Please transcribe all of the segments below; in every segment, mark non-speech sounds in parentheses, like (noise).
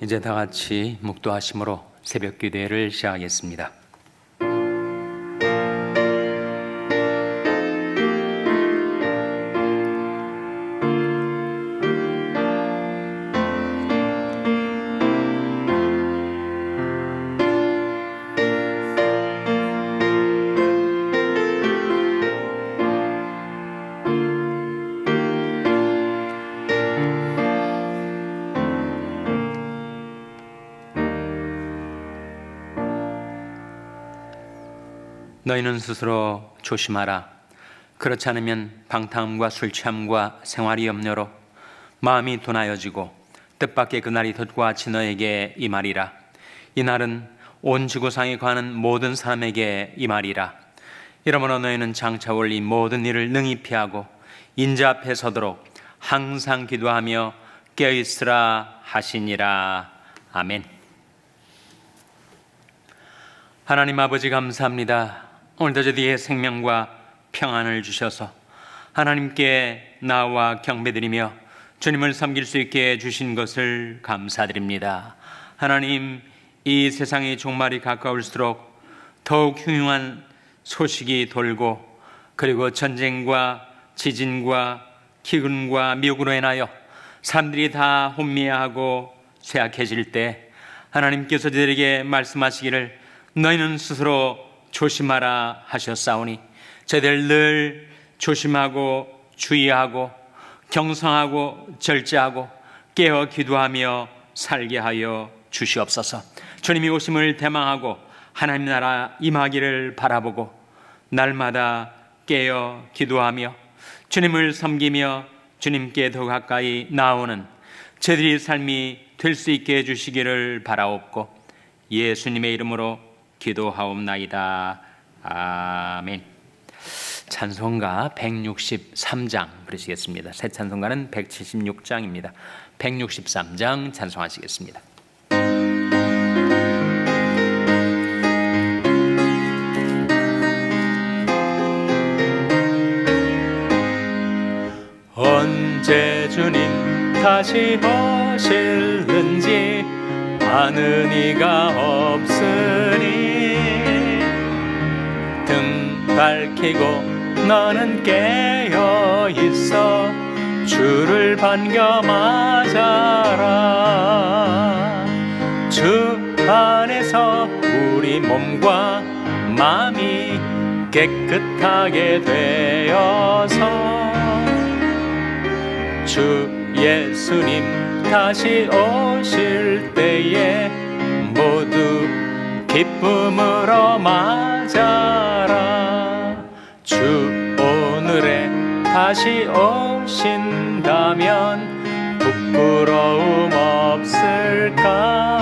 이제 다 같이 묵도하심으로 새벽 기도회를 시작하겠습니다. 너희는 스스로 조심하라. 그렇지 않으면 방탕함과 술 취함과 생활이 염려로 마음이 둔하여지고 뜻밖의 그날이 덧과 같이 너에게 이 말이라. 이 날은 온 지구상에 관한 모든 사람에게 이 말이라. 이러므로 너희는 장차 올 이 모든 일을 능히 피하고 인자 앞에 서도록 항상 기도하며 깨어 있으라 하시니라. 아멘. 하나님 아버지 감사합니다. 오늘도 저희의 생명과 평안을 주셔서 하나님께 나와 경배드리며 주님을 섬길 수 있게 해주신 것을 감사드립니다. 하나님, 이 세상의 종말이 가까울수록 더욱 흉흉한 소식이 돌고 그리고 전쟁과 지진과 기근과 미혹으로 인하여 사람들이 다 혼미하고 쇠약해질 때 하나님께서 저들에게 말씀하시기를 너희는 스스로 조심하라 하셨사오니 저들 늘 조심하고 주의하고 경성하고 절제하고 깨어 기도하며 살게 하여 주시옵소서. 주님이 오심을 대망하고 하나님 나라 임하기를 바라보고 날마다 깨어 기도하며 주님을 섬기며 주님께 더 가까이 나오는 저들의 삶이 될 수 있게 해주시기를 바라옵고 예수님의 이름으로 기도하옵나이다. 아멘. 찬송가 163장 부르시겠습니다. 새 찬송가는 176장입니다. 163장 찬송하시겠습니다. 언제 주님 다시 오실는지 아는 이가 없으니 등 밝히고 너는 깨어 있어 주를 반겨 맞아라. 주 안에서 우리 몸과 마음이 깨끗하게 되어서 주 예수님 다시 오실 때에 모두 기쁨으로 맞아라. 주 오늘에 다시 오신다면 부끄러움 없을까?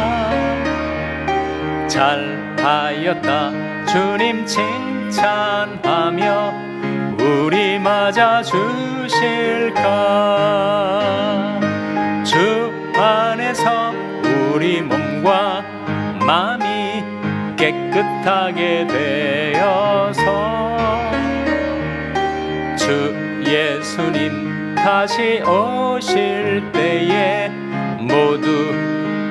잘하였다. 주님 칭찬하며 우리 맞아 주실까? 주 안에서 우리 몸과 마음이 깨끗하게 되어서 주 예수님 다시 오실 때에 모두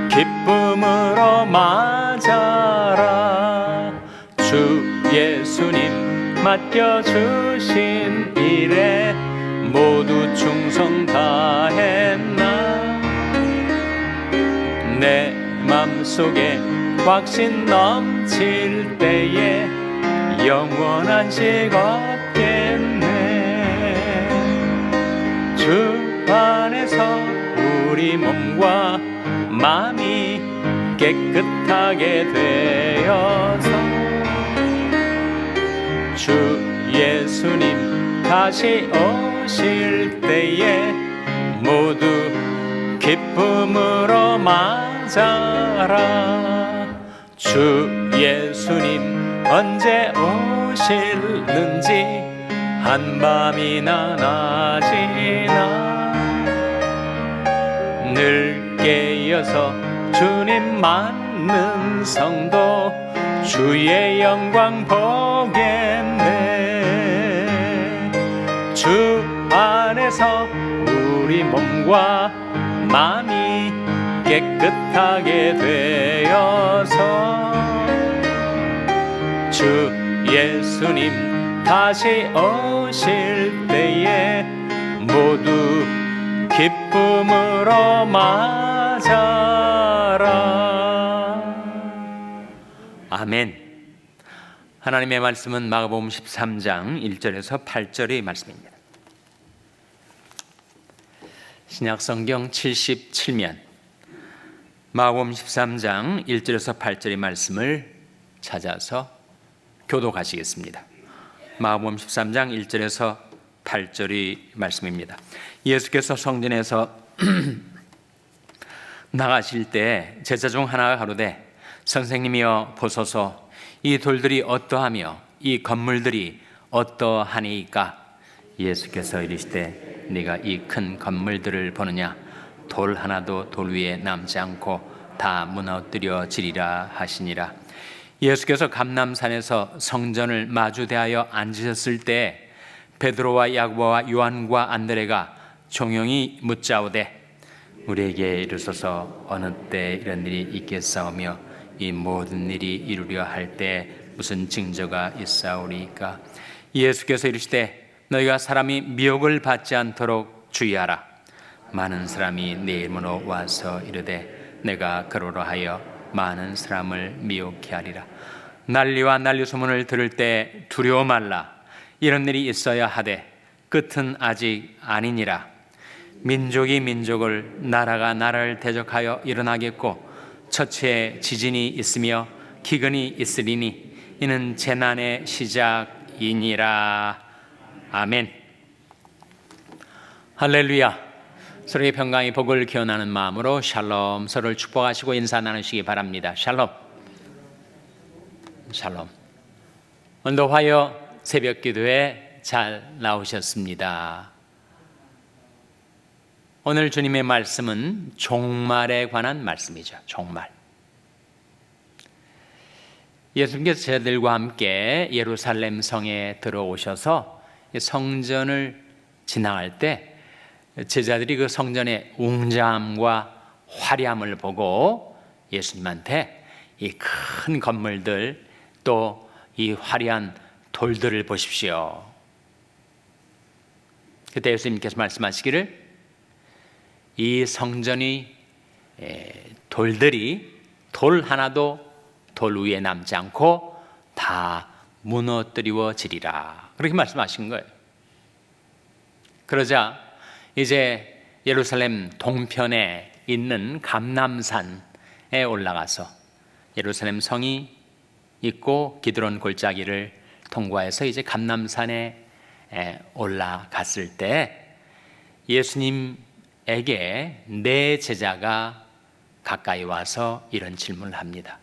기쁨으로 맞아라. 주 예수님 맡겨주신 일에 모두 충성 다했나 내 맘속에 확신 넘칠 때에 영원한 식 없겠네. 주 안에서 우리 몸과 마음이 깨끗하게 되어서 주 예수님 다시 오실 때에 모두 기쁨으로 맞 아라. 주 예수님 언제 오실는지 한밤이나 낮이나. 늘 깨어서 주님 맞는 성도 주의 영광 보겠네. 주 안에서 우리 몸과 마음이 깨끗하게 되어서 주 예수님 다시 오실 때에 모두 기쁨으로 맞아라. 아멘. 하나님의 말씀은 마가복음 13장 1절에서 8절의 말씀입니다. 신약 성경 77면 마가복음 13장 1절에서 8절의 말씀을 찾아서 교독하시겠습니다. 마가복음 13장 1절에서 8절의 말씀입니다. 예수께서 성전에서 (clears throat) 나가실 때 제자 중 하나가 가로되 선생님이여 보소서 이 돌들이 어떠하며 이 건물들이 어떠하니까 예수께서 이르시되 네가 이 큰 건물들을 보느냐 돌 하나도 돌 위에 남지 않고 다 무너뜨려지리라 하시니라. 예수께서 감남산에서 성전을 마주 대하여 앉으셨을 때 베드로와 야고보와 요한과 안드레가 종용이 묻자오되 우리에게 이르소서 어느 때 이런 일이 있겠사오며 이 모든 일이 이루려 할 때 무슨 징조가 있사오리까? 예수께서 이르시되 너희가 사람이 미혹을 받지 않도록 주의하라 많은 사람이 내 이름으로 와서 이르되 내가 그로로 하여 많은 사람을 미혹케 하리라. 난리와 난리 소문을 들을 때 두려워 말라. 이런 일이 있어야 하되 끝은 아직 아니니라. 민족이 민족을 나라가 나라를 대적하여 일어나겠고 처치에 지진이 있으며 기근이 있으리니 이는 재난의 시작이니라. 아멘. 할렐루야 서로의 평강의 복을 기원하는 마음으로 샬롬 서로를 축복하시고 인사 나누시기 바랍니다 샬롬 샬롬 오늘도 화요 새벽 기도에 잘 나오셨습니다 오늘 주님의 말씀은 종말에 관한 말씀이죠. 종말. 예수님께서 제자들과 함께 예루살렘 성에 들어오셔서 성전을 지나갈 때 제자들이 그 성전의 웅장함과 화려함을 보고 예수님한테 이 큰 건물들 또 이 화려한 돌들을 보십시오. 그때 예수님께서 말씀하시기를 이 성전이 돌들이 돌 하나도 돌 위에 남지 않고 다 무너뜨리워지리라 그렇게 말씀하신 거예요. 그러자 이제 예루살렘 동편에 있는 감남산에 올라가서 예루살렘 성이 있고 기드론 골짜기를 통과해서 이제 감남산에 올라갔을 때 예수님 에게 내 제자가 가까이 와서 이런 질문을 합니다.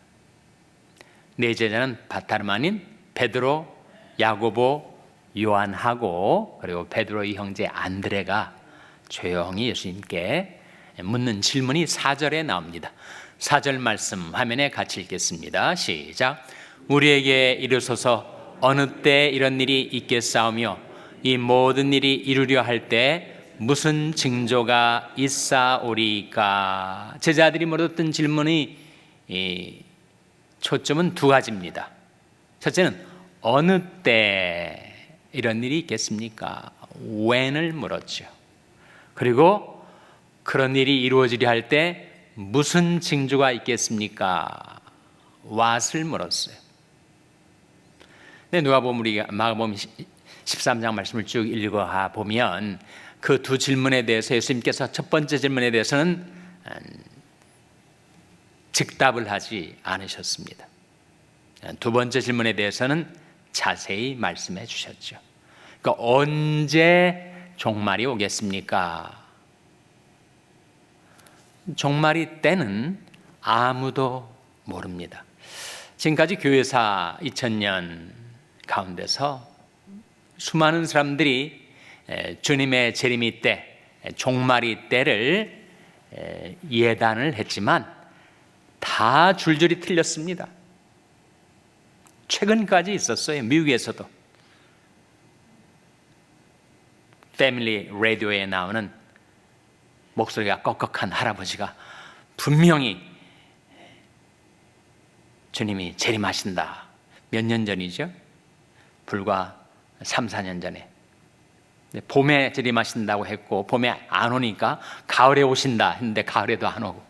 내 제자는 바타름 아닌 베드로, 야고보, 요한하고 그리고 베드로의 형제 안드레가 조용히 예수님께 묻는 질문이 4절에 나옵니다. 4절 말씀 화면에 같이 읽겠습니다. 시작. 우리에게 이르소서 어느 때 이런 일이 있겠사오며 이 모든 일이 이루려 할 때 무슨 징조가 있사오리까? 제자들이 물었던 질문이 초점은 두 가지입니다. 첫째는 어느 때 이런 일이 있겠습니까? when을 물었죠. 그리고 그런 일이 이루어지려 할 때 무슨 징조가 있겠습니까? what을 물었어요. 네, 누가 보면 우리가 마가복음 13장 말씀을 쭉 읽어 보면 그 두 질문에 대해서 예수님께서 첫 번째 질문에 대해서는 음, 즉답을 하지 않으셨습니다. 두 번째 질문에 대해서는 자세히 말씀해 주셨죠. 그러니까 언제 종말이 오겠습니까? 종말이 때는 아무도 모릅니다. 지금까지 교회사 2000년 가운데서 수많은 사람들이 주님의 재림이 때, 종말이 때를 예단을 했지만 다 줄줄이 틀렸습니다. 최근까지 있었어요. 미국에서도. 패밀리 라디오에 나오는 목소리가 꺽꺽한 할아버지가 분명히 주님이 재림하신다. 몇 년 전이죠? 불과 3, 4년 전에. 봄에 재림하신다고 했고 봄에 안 오니까 가을에 오신다 했는데 가을에도 안 오고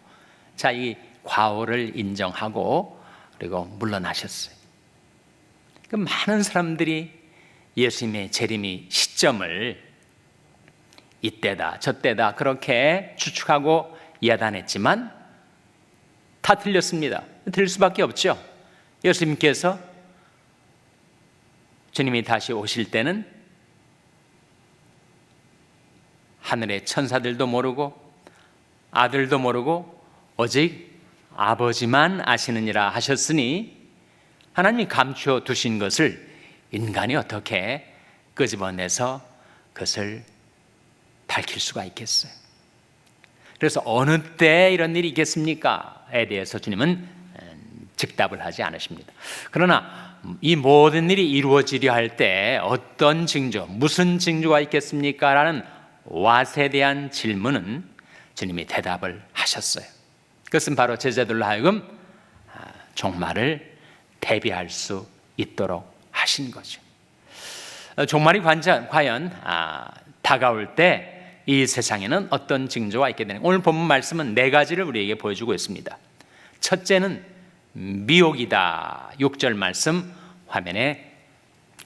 자 이 과오를 인정하고 그리고 물러나셨어요. 그 많은 사람들이 예수님의 재림이 시점을 이때다 저때다 그렇게 추측하고 야단했지만 다 틀렸습니다. 틀릴 수밖에 없죠. 예수님께서 주님이 다시 오실 때는 하늘의 천사들도 모르고 아들도 모르고 오직 아버지만 아시느니라 하셨으니 하나님이 감추어 두신 것을 인간이 어떻게 끄집어내서 그것을 밝힐 수가 있겠어요. 그래서 어느 때 이런 일이 있겠습니까?에 대해서 주님은 음, 즉답을 하지 않으십니다. 그러나 이 모든 일이 이루어지려 할 때 어떤 징조, 무슨 징조가 있겠습니까? 라는 왓에 대한 질문은 주님이 대답을 하셨어요. 그것은 바로 제자들로 하여금 아, 종말을 대비할 수 있도록 하신 거죠. 어, 종말이 과연 아, 다가올 때 이 세상에는 어떤 징조가 있게 되는 오늘 본문 말씀은 네 가지를 우리에게 보여주고 있습니다. 첫째는 미혹이다. 6절 말씀 화면에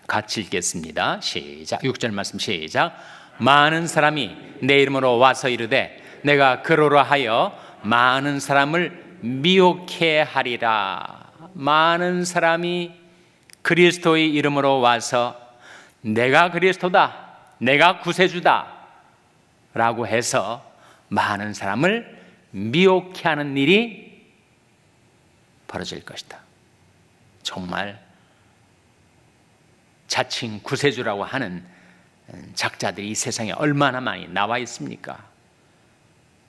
같이 읽겠습니다. 시작. 6절 말씀 시작. 많은 사람이 내 이름으로 와서 이르되 내가 그러라 하여 많은 사람을 미혹해 하리라. 많은 사람이 그리스도의 이름으로 와서 내가 그리스도다. 내가 구세주다. 라고 해서 많은 사람을 미혹해 하는 일이 벌어질 것이다. 정말 자칭 구세주라고 하는 작자들이 이 세상에 얼마나 많이 나와 있습니까?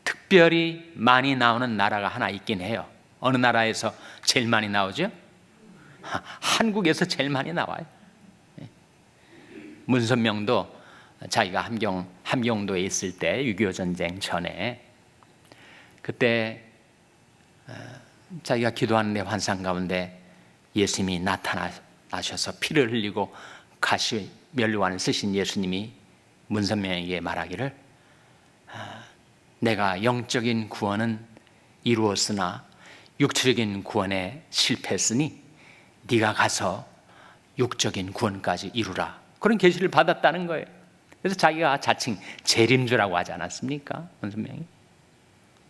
특별히 많이 나오는 나라가 하나 있긴 해요. 어느 나라에서 제일 많이 나오죠? 한국에서 제일 많이 나와요. 문선명도 자기가 함경 함경도에 있을 때 6.25 전쟁 전에 그때 어, 자기가 기도하는데 환상 가운데 예수님이 나타나셔서 피를 흘리고 가시 면류관을 쓰신 예수님이 문선명에게 말하기를 아, 내가 영적인 구원은 이루었으나 육체적인 구원에 실패했으니 네가 가서 육적인 구원까지 이루라 그런 계시를 받았다는 거예요. 그래서 자기가 자칭 재림주라고 하지 않았습니까? 문선명이.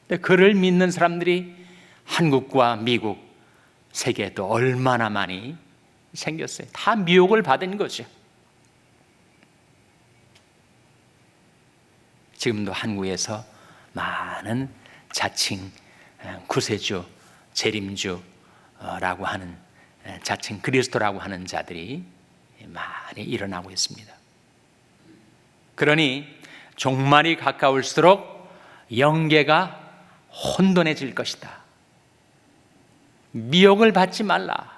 근데 그를 믿는 사람들이 한국과 미국, 세계에도 얼마나 많이 생겼어요. 다 미혹을 받은 거죠. 지금도 한국에서 많은 자칭 어, 구세주, 재림주라고 하는 어, 자칭 그리스도라고 하는 자들이 많이 일어나고 있습니다. 그러니 종말이 가까울수록 영계가 혼돈해질 것이다. 미혹을 받지 말라.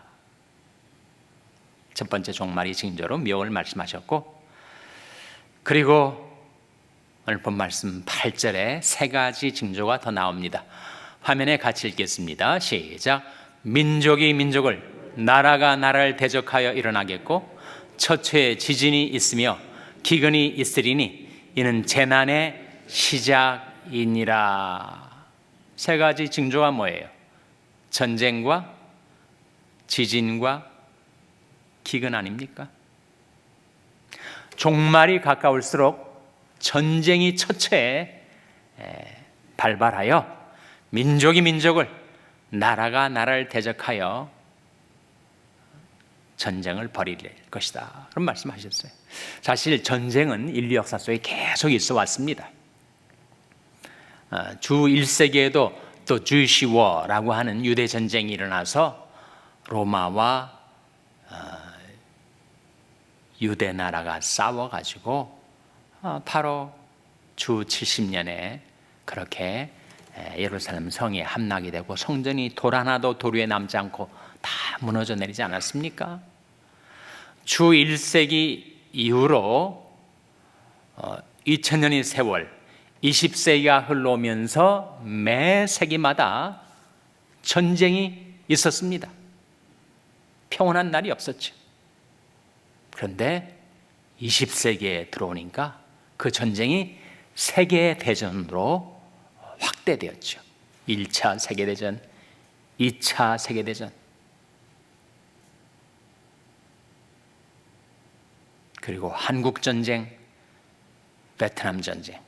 첫 번째 종말이 징조로 미혹을 말씀하셨고, 그리고 오늘 본 말씀 8절에 세 가지 징조가 더 나옵니다. 화면에 같이 읽겠습니다. 시작. 민족이 민족을, 나라가 나라를 대적하여 일어나겠고, 처처에 지진이 있으며 기근이 있으리니 이는 재난의 시작이니라. 세 가지 징조가 뭐예요? 전쟁과 지진과 기근 아닙니까? 종말이 가까울수록 전쟁이 처처에 발발하여 민족이 민족을 나라가 나라를 대적하여 전쟁을 벌일 것이다. 그런 말씀하셨어요. 사실 전쟁은 인류 역사 속에 계속 있어 왔습니다. 어, 주 1세기에도 또 주시워라고 하는 유대 전쟁이 일어나서 로마와 어, 유대 나라가 싸워 가지고 어, 바로 주 70년에 그렇게 예루살렘 성이 함락이 되고 성전이 돌 하나도 도로 남지 않고 다 무너져 내리지 않았습니까? 주 1세기 이후로 2000년의 어, 세월 20세기가 흘러오면서 매 세기마다 전쟁이 있었습니다. 평온한 날이 없었죠. 그런데 20세기에 들어오니까 그 전쟁이 세계 대전으로 확대되었죠. 1차 세계 대전, 2차 세계 대전. 그리고 한국 전쟁, 베트남 전쟁.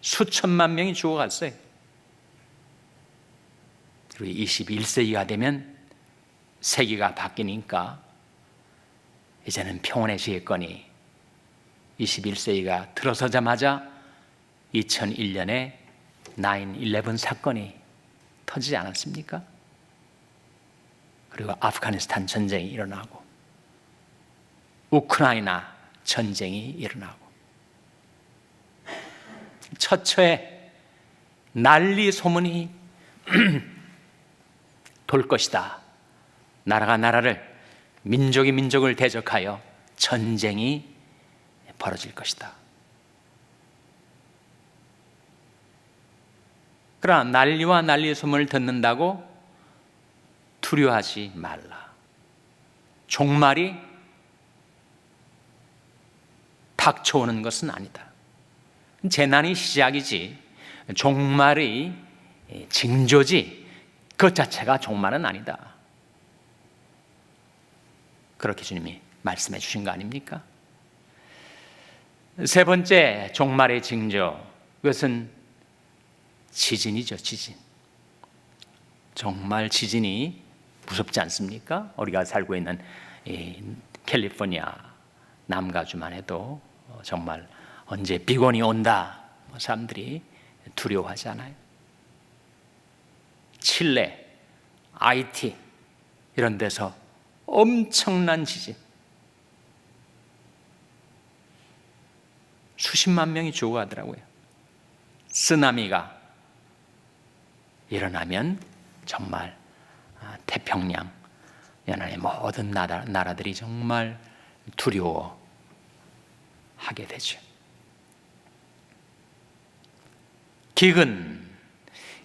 수천만 명이 죽어갔어요. 그리고 21세기가 되면 세기가 바뀌니까 이제는 평온해지겠거니 21세기가 들어서자마자 2001년에 9-11 사건이 터지지 않았습니까? 그리고 아프가니스탄 전쟁이 일어나고 우크라이나 전쟁이 일어나고 처처에 난리 소문이 (clears throat) 돌 것이다. 나라가 나라를 민족이 민족을 대적하여 전쟁이 벌어질 것이다. 그러나 난리와 난리 소문을 듣는다고 두려워하지 말라. 종말이 닥쳐오는 것은 아니다. 재난이 시작이지 종말의 징조지 그 자체가 종말은 아니다. 그렇게 주님이 말씀해 주신 거 아닙니까? 세 번째 종말의 징조 그것은 지진이죠 지진 정말 지진이 무섭지 않습니까? 우리가 살고 있는 캘리포니아 남가주만 해도 정말 언제 비건이 온다 뭐 사람들이 두려워하지 않아요. 칠레, 아이티 이런 데서 엄청난 지진 수십만 명이 죽어가더라고요. 쓰나미가 일어나면 정말 아, 태평양 연안의 모든 나라, 나라들이 정말 두려워 하게 되죠. 기근,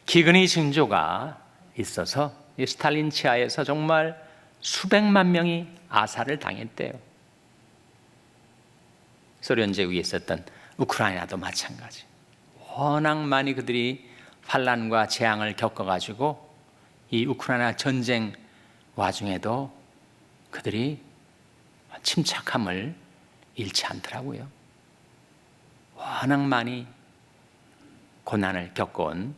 기근의 징조가 있어서 이 스탈린 치하에서 정말 수백만 명이 아사를 당했대요. 소련 제국에 있었던 우크라이나도 마찬가지. 워낙 많이 그들이 환란과 재앙을 겪어가지고 이 우크라이나 전쟁 와중에도 그들이 침착함을 잃지 않더라고요. 워낙 많이 고난을 겪어온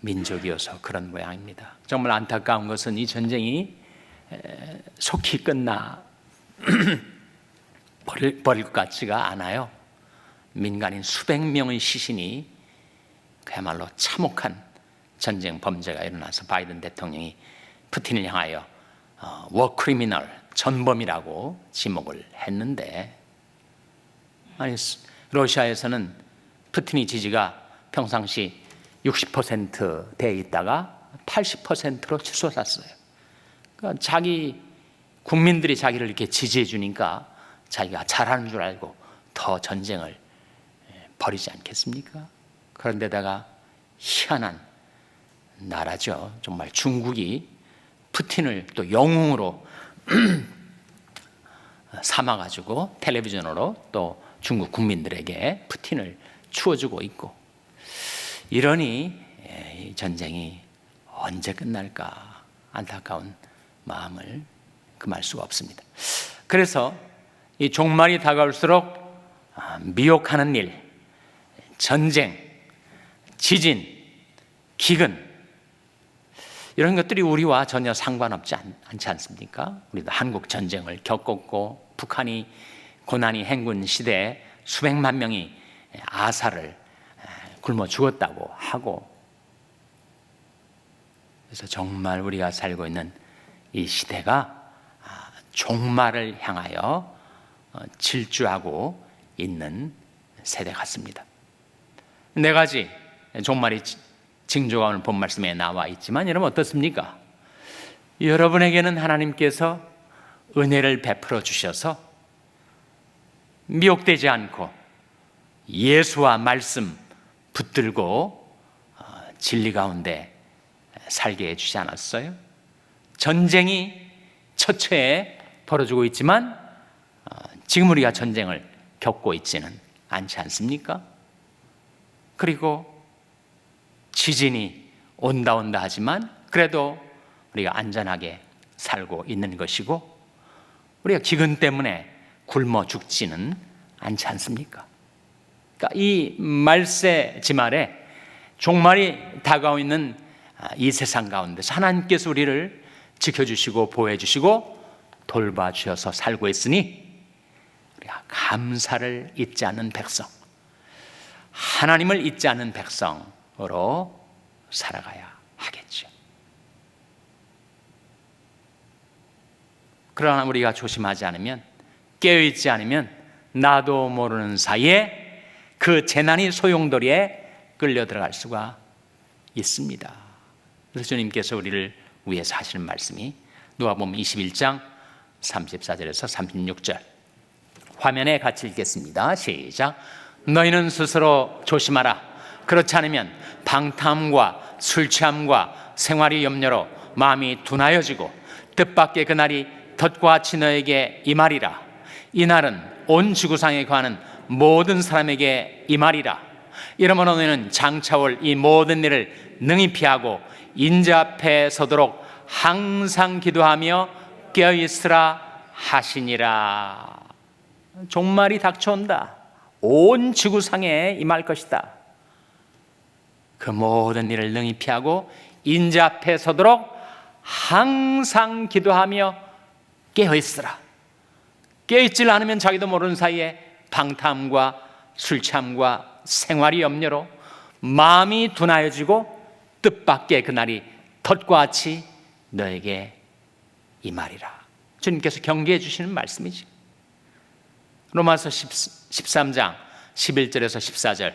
민족이어서 그런 모양입니다. 정말 안타까운 것은 이 전쟁이 속히 끝나 (clears throat) 버릴, 버릴 것 같지가 않아요. 민간인 수백 명의 시신이 그야말로 참혹한 전쟁 범죄가 일어나서 바이든 대통령이 푸틴을 향하여 어, 워크리미널 전범이라고 지목을 했는데 아니 러시아에서는 푸틴의 지지가 평상시 60%돼 있다가 80%로 치솟았어요. 그러니까 자기 국민들이 자기를 이렇게 지지해 주니까 자기가 잘하는 줄 알고 더 전쟁을 벌이지 않겠습니까? 그런데다가 희한한 나라죠. 정말 중국이 푸틴을 또 영웅으로 (clears throat) 삼아가지고 텔레비전으로 또 중국 국민들에게 푸틴을 추워주고 있고 이러니 이 전쟁이 언제 끝날까 안타까운 마음을 금할 수가 없습니다. 그래서 이 종말이 다가올수록 아, 미혹하는 일, 전쟁, 지진, 기근 이런 것들이 우리와 전혀 상관없지 않, 지 않습니까? 우리도 한국 전쟁을 겪었고 북한이 고난이 행군 시대에 수백만 명이 아사를 굶어 죽었다고 하고 그래서 정말 우리가 살고 있는 이 시대가 아, 종말을 향하여 어, 질주하고 있는 세대 같습니다. 네 가지 종말이 징조가 오늘 본 말씀에 나와 있지만 여러분 어떻습니까? 여러분에게는 하나님께서 은혜를 베풀어 주셔서 미혹되지 않고 예수와 말씀 붙들고 어, 진리 가운데 살게 해주지 않았어요? 전쟁이 처처에 벌어지고 있지만 어, 지금 우리가 전쟁을 겪고 있지는 않지 않습니까? 그리고 지진이 온다 온다 하지만 그래도 우리가 안전하게 살고 있는 것이고 우리가 기근 때문에 굶어 죽지는 않지 않습니까? 그러니까 이 말세 지말에 종말이 다가오고 있는 아, 이 세상 가운데서 하나님께서 우리를 지켜주시고 보호해주시고 돌봐주셔서 살고 있으니 우리가 감사를 잊지 않는 백성, 하나님을 잊지 않는 백성으 로 살아가야 하겠죠. 그러나 우리가 조심하지 않으면 깨어있지 않으면 나도 모르는 사이에 그 재난이 소용돌이에 끌려 들어갈 수가 있습니다. 그래서 주님께서 우리를 위해서 하시는 말씀이 누가복음 21장 34절에서 36절 화면에 같이 읽겠습니다. 시작. 너희는 스스로 조심하라. 그렇지 않으면 방탐과 술 취함과 생활이 염려로 마음이 둔하여지고 뜻밖의 그날이 덫과 너에게 임하리라. 이날은 온 지구상에 거하는 모든 사람에게 임하리라. 이러므로 너희는 장차올 이 모든 일을 능히 피하고 인자 앞에 서도록 항상 기도하며 깨어 있으라 하시니라. 종말이 닥쳐온다. 온 지구상에 임할 것이다. 그 모든 일을 능히 피하고 인자 앞에 서도록 항상 기도하며 깨어 있으라. 깨어 있질 않으면 자기도 모르는 사이에 방탐과 술 취함과 생활이 염려로 마음이 둔하여지고 뜻밖의 그날이 덫과 같이 너에게 임하리라. 주님께서 경계해 주시는 말씀이지. 로마서 13장 11절에서 14절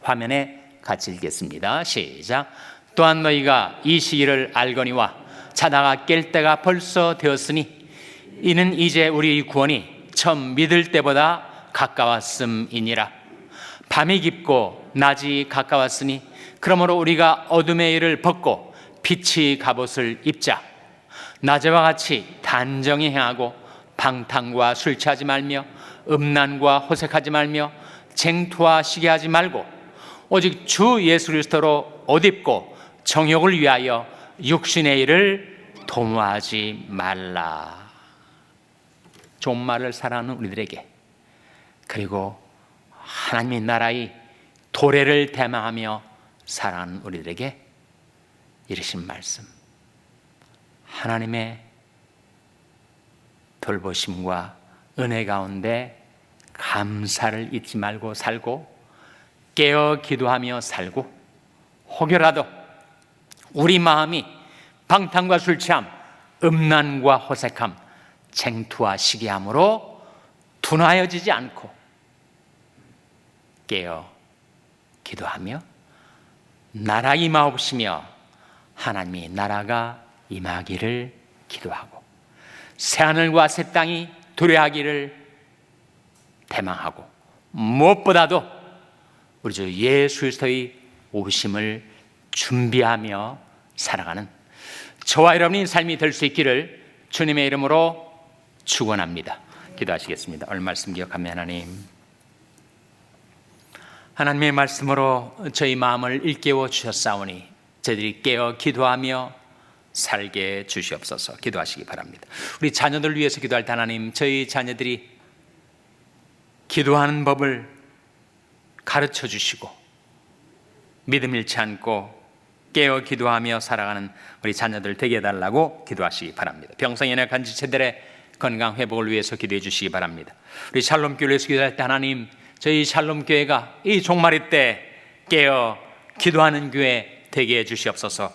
화면에 같이 읽겠습니다. 시작. 또한 너희가 이 시기를 알거니와 자다가 깰 때가 벌써 되었으니 이는 이제 우리 구원이 처음 믿을 때보다 가까웠음이니라. 밤이 깊고 낮이 가까웠으니 그러므로 우리가 어둠의 일을 벗고 빛이 갑옷을 입자. 낮에와 같이 단정히 행하고 방탕과 술 취하지 말며 음란과 호색하지 말며 쟁투와 시기하지 말고 오직 주 예수 그리스도로 옷 입고 정욕을 위하여 육신의 일을 도모하지 말라. 종말을 살아가는 우리들에게 그리고 하나님의 나라의 도래를 대망하며 살아가는 우리들에게 이르신 말씀. 하나님의 돌보심과 은혜 가운데 감사를 잊지 말고 살고 깨어 기도하며 살고 혹여라도 우리 마음이 방탕과 술 취함, 음란과 호색함, 쟁투와 시기함으로 둔하여지지 않고 깨어 기도하며 나라 임하옵시며 하나님의 나라가 임하기를 기도하고 새하늘과 새 땅이 도래하기를 대망하고 무엇보다도 우리 주 예수 그리스도의 오심을 준비하며 살아가는 저와 여러분의 삶이 될 수 있기를 주님의 이름으로 축원합니다. 기도하시겠습니다. 오늘 말씀 기억하며 하나님 하나님의 말씀으로 저희 마음을 일깨워 주셨사오니 저희들이 깨어 기도하며 살게 주시옵소서 기도하시기 바랍니다. 우리 자녀들 위해서 기도할 때 하나님 저희 자녀들이 기도하는 법을 가르쳐 주시고 믿음 잃지 않고 깨어 기도하며 살아가는 우리 자녀들 되게 해달라고 기도하시기 바랍니다. 병성 연약한 지체들의 건강 회복을 위해서 기도해 주시기 바랍니다. 우리 샬롬 교회에서 기도할 때 하나님 저희 샬롬 교회가 이 종말의 때 깨어 기도하는 교회 되게 해 주시옵소서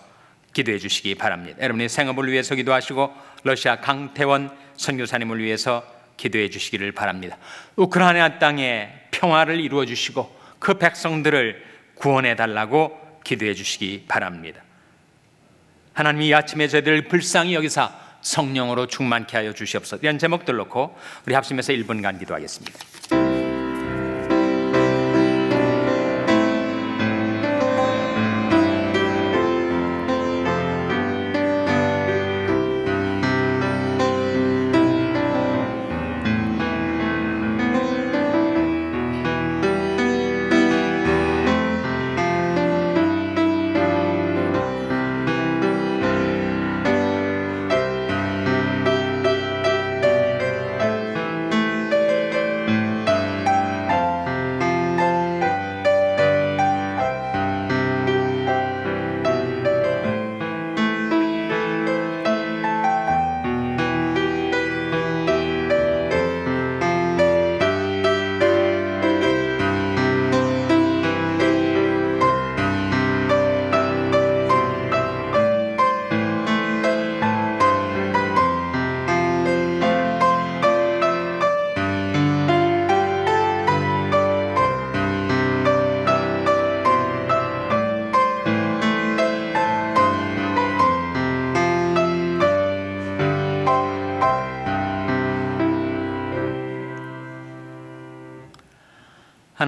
기도해 주시기 바랍니다. 여러분의 생업을 위해서 기도하시고 러시아 강태원 선교사님을 위해서 기도해 주시기를 바랍니다. 우크라이나 땅에 평화를 이루어 주시고 그 백성들을 구원해 달라고 기도해 주시기 바랍니다. 하나님 이 아침에 저희들 불쌍히 여기사 성령으로 충만케 하여 주시옵소서. 이런 제목들 놓고 우리 합심해서 1분간 기도하겠습니다.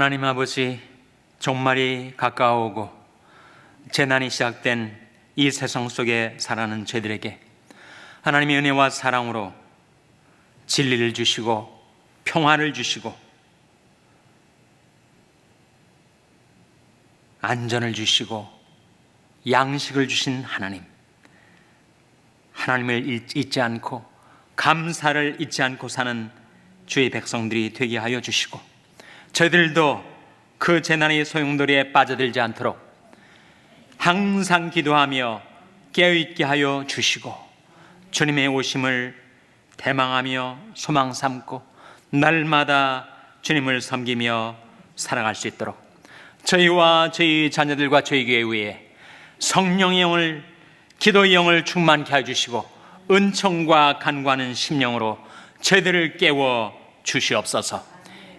하나님 아버지, 종말이 가까워오고 재난이 시작된 이 세상 속에 살아가는 죄들에게 하나님의 은혜와 사랑으로 진리를 주시고 평화를 주시고 안전을 주시고 양식을 주신 하나님. 하나님을 잊- 잊지 않고 감사를 잊지 않고 사는 주의 백성들이 되게 하여 주시고 저희들도 그 재난의 소용돌이에 빠져들지 않도록 항상 기도하며 깨어있게 하여 주시고 주님의 오심을 대망하며 소망 삼고 날마다 주님을 섬기며 살아갈 수 있도록 저희와 저희 자녀들과 저희 교회 위에 성령의 영을 기도의 영을 충만케 해주시고 은총과 간과하는 심령으로 저희들을 깨워 주시옵소서